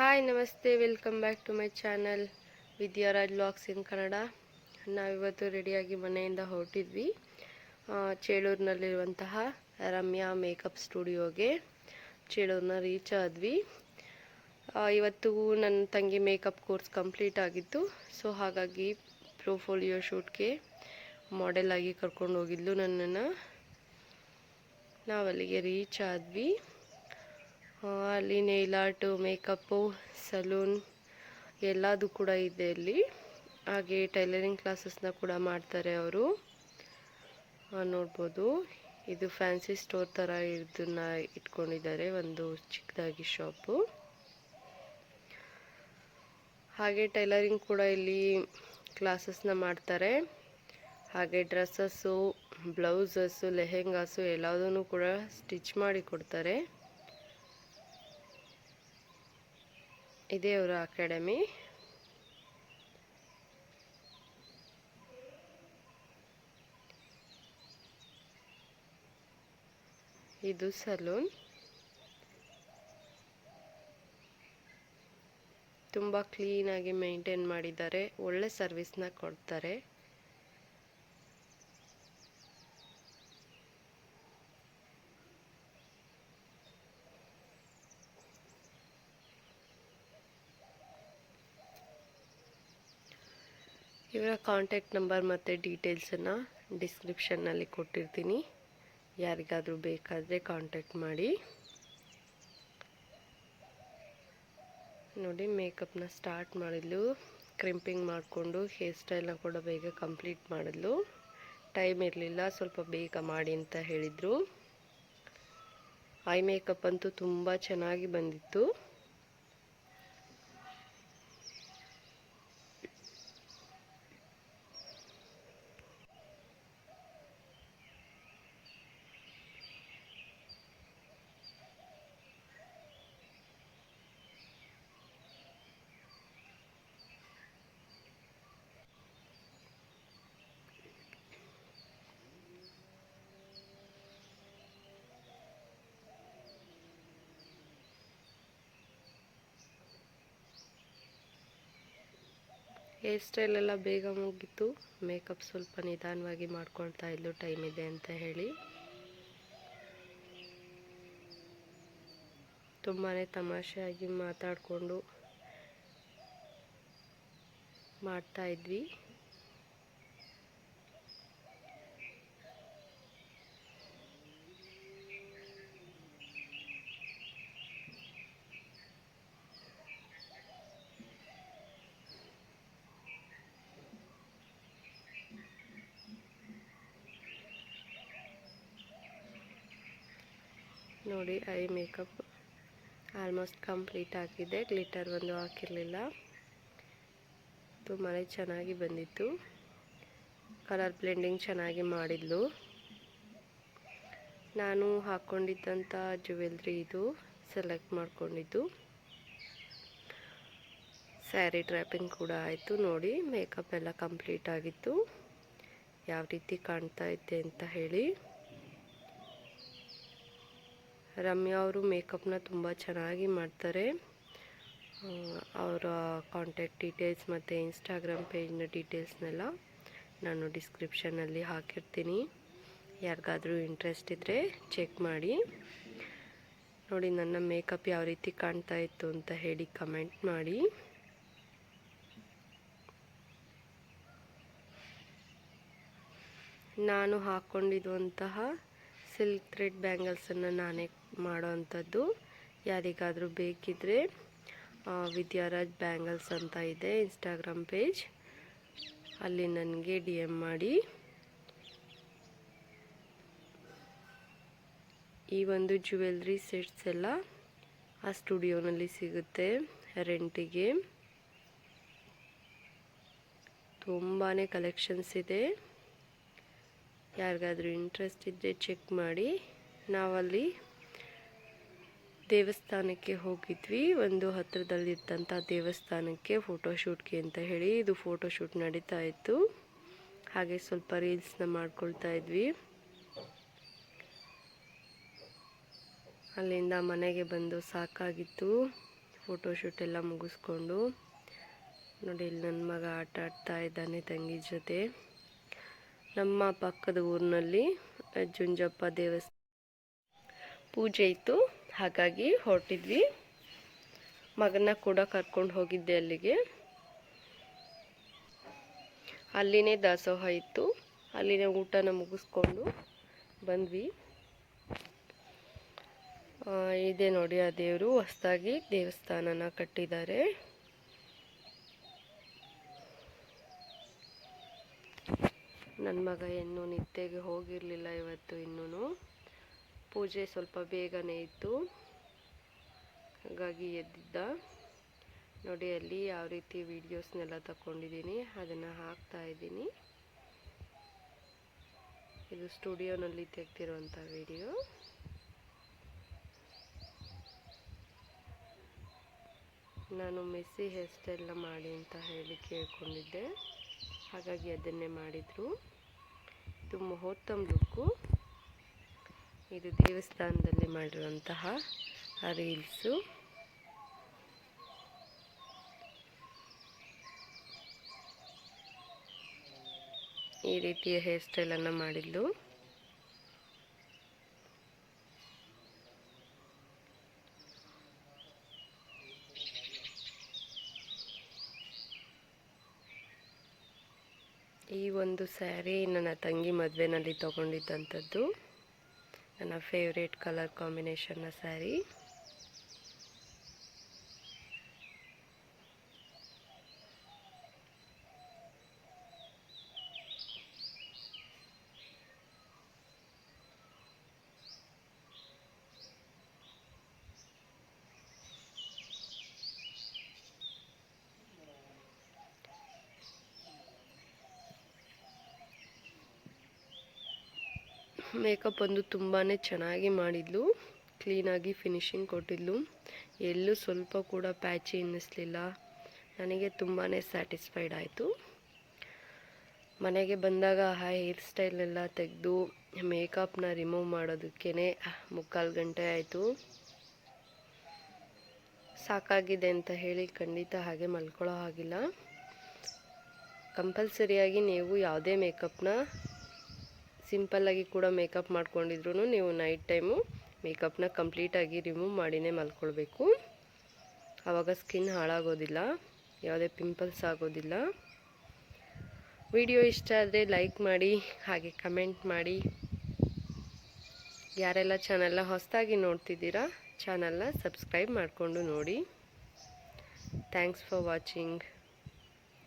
Hi ನಮಸ್ತೆ. Welcome back to my channel Vidyaraj vlogs in Kannada ನಾವಿವತ್ತು ರೆಡಿಯಾಗಿ ಮನೆಯಿಂದ ಹೊರಟಿದ್ವಿ. ಚೇಳೂರಿನಲ್ಲಿರುವಂತಹ ರಮ್ಯಾ ಮೇಕಪ್ ಸ್ಟುಡಿಯೋಗೆ ಚೇಳೂರನ್ನ ರೀಚ್ ಆದ್ವಿ. ಇವತ್ತು ನನ್ನ ತಂಗಿ ಮೇಕಪ್ ಕೋರ್ಸ್ ಕಂಪ್ಲೀಟ್ ಆಗಿತ್ತು. ಸೊ ಹಾಗಾಗಿ ಪ್ರೋಫೋಲಿಯೋ ಶೂಟ್ಗೆ ಮಾಡೆಲ್ ಆಗಿ ಕರ್ಕೊಂಡು ಹೋಗಿದ್ಲು ನನ್ನನ್ನು. ನಾವಲ್ಲಿಗೆ ರೀಚ್ ಆದ್ವಿ. ಅಲ್ಲಿ ನೇಲ್ ಆರ್ಟು ಮೇಕಪ್ಪು, ಸಲೂನ್ ಎಲ್ಲದು ಕೂಡ ಇದೆ ಅಲ್ಲಿ ಹಾಗೆ ಟೈಲರಿಂಗ್ ಕ್ಲಾಸಸ್ನ ಕೂಡ ಮಾಡ್ತಾರೆ ಅವರು. ನೋಡ್ಬೋದು. ಇದು ಫ್ಯಾನ್ಸಿ ಸ್ಟೋರ್ ಥರ ಇದನ್ನ ಇಟ್ಕೊಂಡಿದ್ದಾರೆ ಒಂದು ಚಿಕ್ಕದಾಗಿ ಶಾಪು. ಹಾಗೆ ಟೈಲರಿಂಗ್ ಕೂಡ ಇಲ್ಲಿ ಕ್ಲಾಸಸ್ನ ಮಾಡ್ತಾರೆ. ಹಾಗೆ ಡ್ರೆಸ್ಸಸ್ಸು, ಬ್ಲೌಸಸ್ಸು, ಲೆಹೆಂಗಾಸು ಎಲ್ಲದನ್ನು ಕೂಡ ಸ್ಟಿಚ್ ಮಾಡಿ ಕೊಡ್ತಾರೆ. ಇದೇ ಅವರ ಅಕಾಡೆಮಿ. ಇದು ಸಲೂನ್. ತುಂಬ ಕ್ಲೀನಾಗಿ ಮೇಂಟೈನ್ ಮಾಡಿದ್ದಾರೆ. ಒಳ್ಳೆ ಸರ್ವಿಸ್ನ ಕೊಡ್ತಾರೆ. ಇವರ ಕಾಂಟ್ಯಾಕ್ಟ್ ನಂಬರ್ ಮತ್ತು ಡೀಟೇಲ್ಸನ್ನು ಡಿಸ್ಕ್ರಿಪ್ಷನ್ನಲ್ಲಿ ಕೊಟ್ಟಿರ್ತೀನಿ. ಯಾರಿಗಾದರೂ ಬೇಕಾದರೆ ಕಾಂಟ್ಯಾಕ್ಟ್ ಮಾಡಿ. ನೋಡಿ ಮೇಕಪ್ನ ಸ್ಟಾರ್ಟ್ ಮಾಡಿದ್ಲು. ಕ್ರಿಂಪಿಂಗ್ ಮಾಡಿಕೊಂಡು ಹೇರ್ ಸ್ಟೈಲ್ನ ಕೂಡ ಬೇಗ ಕಂಪ್ಲೀಟ್ ಮಾಡಿದ್ಲು. ಟೈಮ್ ಇರಲಿಲ್ಲ, ಸ್ವಲ್ಪ ಬೇಗ ಮಾಡಿ ಅಂತ ಹೇಳಿದರು. ಐ ಮೇಕಪ್ ಅಂತೂ ತುಂಬ ಚೆನ್ನಾಗಿ ಬಂದಿತ್ತು. ಹೇರ್ ಸ್ಟೈಲ್ ಎಲ್ಲ ಬೇಗ ಮುಗೀತು. ಮೇಕಪ್ ಸ್ವಲ್ಪ ನಿಧಾನವಾಗಿ ಮಾಡ್ಕೊಳ್ತಾ ಇದ್ಲು. ಟೈಮ್ ಇದೆ ಅಂತ ಹೇಳಿ. ತುಂಬಾ ತಮಾಷೆಯಾಗಿ ಮಾತಾಡಿಕೊಂಡು ಮಾಡ್ತಾ ನೋಡಿ, ಐ ಮೇಕಪ್ ಆಲ್ಮೋಸ್ಟ್ ಕಂಪ್ಲೀಟ್ ಆಗಿದೆ. ಗ್ಲಿಟರ್ ಒಂದು ಹಾಕಿರಲಿಲ್ಲ. ತುಂಬಾ ಚೆನ್ನಾಗಿ ಬಂದಿತ್ತು. ಕಲರ್ ಬ್ಲೆಂಡಿಂಗ್ ಚೆನ್ನಾಗಿ ಮಾಡಿದ್ಲು. ನಾನು ಹಾಕ್ಕೊಂಡಿದ್ದಂಥ ಜುವೆಲ್ರಿ ಇದು ಸೆಲೆಕ್ಟ್ ಮಾಡಿಕೊಂಡಿದ್ದು. ಸ್ಯಾರಿ ಟ್ರ್ಯಾಪಿಂಗ್ ಕೂಡ ಆಯಿತು. ನೋಡಿ, ಮೇಕಪ್ ಎಲ್ಲ ಕಂಪ್ಲೀಟ್ ಆಗಿತ್ತು. ಯಾವ ರೀತಿ ಕಾಣ್ತಾ ಇದ್ದೆ ಅಂತ ಹೇಳಿ. ರಮ್ಯಾ ಅವರು ಮೇಕಪ್ನ ತುಂಬ ಚೆನ್ನಾಗಿ ಮಾಡ್ತಾರೆ. ಅವರ ಕಾಂಟ್ಯಾಕ್ಟ್ ಡೀಟೇಲ್ಸ್ ಮತ್ತು ಇನ್ಸ್ಟಾಗ್ರಾಮ್ ಪೇಜ್ನ ಡೀಟೇಲ್ಸ್ನೆಲ್ಲ ನಾನು ಡಿಸ್ಕ್ರಿಪ್ಷನಲ್ಲಿ ಹಾಕಿರ್ತೀನಿ. ಯಾರಿಗಾದರೂ ಇಂಟ್ರೆಸ್ಟ್ ಇದ್ದರೆ ಚೆಕ್ ಮಾಡಿ. ನೋಡಿ, ನನ್ನ ಮೇಕಪ್ ಯಾವ ರೀತಿ ಕಾಣ್ತಾ ಇತ್ತು ಅಂತ ಹೇಳಿ ಕಮೆಂಟ್ ಮಾಡಿ. ನಾನು ಹಾಕ್ಕೊಂಡಿರುವಂತಹ ಸಿಲ್ಕ್ ಥ್ರೆಡ್ ಬ್ಯಾಂಗಲ್ಸನ್ನು ನಾನೇ ಮಾಡೋ ಅಂಥದ್ದು ಯಾರಿಗಾದರೂ ಬೇಕಿದ್ದರೆ ವಿದ್ಯಾರಾಜ್ ಬ್ಯಾಂಗಲ್ಸ್ ಅಂತ ಇದೆ ಇನ್ಸ್ಟಾಗ್ರಾಮ್ ಪೇಜ್ ಅಲ್ಲಿ ನನಗೆ ಡಿ ಎಂ ಮಾಡಿ. ಈ ಒಂದು ಜ್ಯುವೆಲ್ರಿ ಸೆಟ್ಸ್ ಎಲ್ಲ ಆ ಸ್ಟುಡಿಯೋನಲ್ಲಿ ಸಿಗುತ್ತೆ ರೆಂಟಿಗೆ ತುಂಬಾ ಕಲೆಕ್ಷನ್ಸ್ ಇದೆ. ಯಾರಿಗಾದರೂ ಇಂಟ್ರೆಸ್ಟ್ ಇದ್ದರೆ ಚೆಕ್ ಮಾಡಿ. ನಾವಲ್ಲಿ ದೇವಸ್ಥಾನಕ್ಕೆ ಹೋಗಿದ್ವಿ. ಒಂದು ಹತ್ತಿರದಲ್ಲಿದ್ದಂಥ ದೇವಸ್ಥಾನಕ್ಕೆ ಫೋಟೋಶೂಟ್ಗೆ ಅಂತ ಹೇಳಿ ಇದು ಫೋಟೋಶೂಟ್ ನಡೀತಾ ಇತ್ತು. ಹಾಗೆ ಸ್ವಲ್ಪ ರೀಲ್ಸ್ನ ಮಾಡ್ಕೊಳ್ತಾ ಇದ್ವಿ. ಅಲ್ಲಿಂದ ಮನೆಗೆ ಬಂದು ಸಾಕಾಗಿತ್ತು. ಫೋಟೋಶೂಟ್ ಎಲ್ಲ ಮುಗಿಸ್ಕೊಂಡು. ನೋಡಿ, ಇಲ್ಲಿ ನನ್ನ ಮಗ ಆಟ ಆಡ್ತಾ ಇದ್ದಾನೆ ತಂಗಿ ಜೊತೆ. ನಮ್ಮ ಪಕ್ಕದ ಊರಿನಲ್ಲಿ ಜುಂಜಪ್ಪ ದೇವಸ್ಥಾನ ಪೂಜೆ ಇತ್ತು. ಹಾಗಾಗಿ ಹೊರಟಿದ್ವಿ. ಮಗನ ಕೂಡ ಕರ್ಕೊಂಡು ಹೋಗಿದ್ದೆ ಅಲ್ಲಿಗೆ. ಅಲ್ಲಿನೇ ದಾಸೋಹ ಇತ್ತು. ಅಲ್ಲಿನೇ ಊಟನ ಮುಗಿಸ್ಕೊಂಡು ಬಂದ್ವಿ. ಇದೆ ನೋಡಿ, ಆ ದೇವರು ಹೊಸದಾಗಿ ದೇವಸ್ಥಾನನ ಕಟ್ಟಿದ್ದಾರೆ. ನನ್ನ ಮಗ ಇನ್ನೂ ನಿದ್ದೆಗೆ ಹೋಗಿರಲಿಲ್ಲ ಇವತ್ತು ಇನ್ನೂ ಪೂಜೆ ಸ್ವಲ್ಪ ಬೇಗನೆ ಇತ್ತು. ಹಾಗಾಗಿ ಎದ್ದಿದ್ದ. ನೋಡಿ, ಅಲ್ಲಿ ಯಾವ ರೀತಿ ವೀಡಿಯೋಸ್ನೆಲ್ಲ ತಗೊಂಡಿದ್ದೀನಿ ಅದನ್ನು ಹಾಕ್ತಾ ಇದ್ದೀನಿ. ಇದು ಸ್ಟುಡಿಯೋನಲ್ಲಿ ತೆಗ್ದಿರುವಂಥ ವಿಡಿಯೋ. ನಾನು ಮೆಸ್ಸಿ ಹೇರ್ ಸ್ಟೈಲ್ನ ಮಾಡಿ ಅಂತ ಹೇಳಿ ಕೇಳಿಕೊಂಡಿದ್ದೆ. ಹಾಗಾಗಿ ಅದನ್ನೇ ಮಾಡಿದರು. ಇದು ಮುಹೂರ್ತಮ್ ಲುಕ್ಕು. ಇದು ದೇವಸ್ಥಾನದಲ್ಲಿ ಮಾಡಿರುವಂತಹ ರೀಲ್ಸು. ಈ ರೀತಿಯ ಹೇರ್ ಸ್ಟೈಲನ್ನು ಮಾಡಿದ್ಲು ಈ ಒಂದು ಸ್ಯಾರಿ ನನ್ನ ತಂಗಿ ಮದುವೆನಲ್ಲಿ ತಗೊಂಡಿದ್ದಂಥದ್ದು. ನನ್ನ ಫೇವ್ರೇಟ್ ಕಲರ್ ಕಾಂಬಿನೇಷನ್ನ ಸ್ಯಾರಿ ಮೇಕಪ್ ಒಂದು ತುಂಬಾ ಚೆನ್ನಾಗಿ ಮಾಡಿದ್ಲು. ಕ್ಲೀನಾಗಿ ಫಿನಿಶಿಂಗ್ ಕೊಟ್ಟಿದ್ಲು. ಎಲ್ಲೂ ಸ್ವಲ್ಪ ಕೂಡ ಪ್ಯಾಚಿ ಎನ್ನಿಸ್ಲಿಲ್ಲ ನನಗೆ ತುಂಬಾ ಸ್ಯಾಟಿಸ್ಫೈಡ್ ಆಯಿತು. ಮನೆಗೆ ಬಂದಾಗ ಆ ಹೇರ್ ಸ್ಟೈಲೆಲ್ಲ ತೆಗೆದು ಮೇಕಪ್ನ ರಿಮೂವ್ ಮಾಡೋದಕ್ಕೇ ಮುಕ್ಕಾಲು ಗಂಟೆ ಆಯಿತು. ಸಾಕಾಗಿದೆ ಅಂತ ಹೇಳಿ ಖಂಡಿತ ಹಾಗೆ ಮಲ್ಕೊಳ್ಳೋ ಹಾಗಿಲ್ಲ. ಕಂಪಲ್ಸರಿಯಾಗಿ ನೀವು ಯಾವುದೇ ಮೇಕಪ್ನ ಸಿಂಪಲ್ಲಾಗಿ ಕೂಡ ಮೇಕಪ್ ಮಾಡ್ಕೊಂಡಿದ್ರು ನೀವು ನೈಟ್ ಟೈಮು ಮೇಕಪ್ನ ಕಂಪ್ಲೀಟಾಗಿ ರಿಮೂವ್ ಮಾಡಿನೇ ಮಲ್ಕೊಳ್ಬೇಕು. ಆವಾಗ ಸ್ಕಿನ್ ಹಾಳಾಗೋದಿಲ್ಲ, ಯಾವುದೇ ಪಿಂಪಲ್ಸ್ ಆಗೋದಿಲ್ಲ. ವಿಡಿಯೋ ಇಷ್ಟ ಆದರೆ ಲೈಕ್ ಮಾಡಿ, ಹಾಗೆ ಕಮೆಂಟ್ ಮಾಡಿ. ಯಾರೆಲ್ಲ ಚಾನಲ್ನ ಹೊಸದಾಗಿ ನೋಡ್ತಿದ್ದೀರಾ, ಚಾನಲ್ನ ಸಬ್ಸ್ಕ್ರೈಬ್ ಮಾಡಿಕೊಂಡು ನೋಡಿ. Thanks for watching.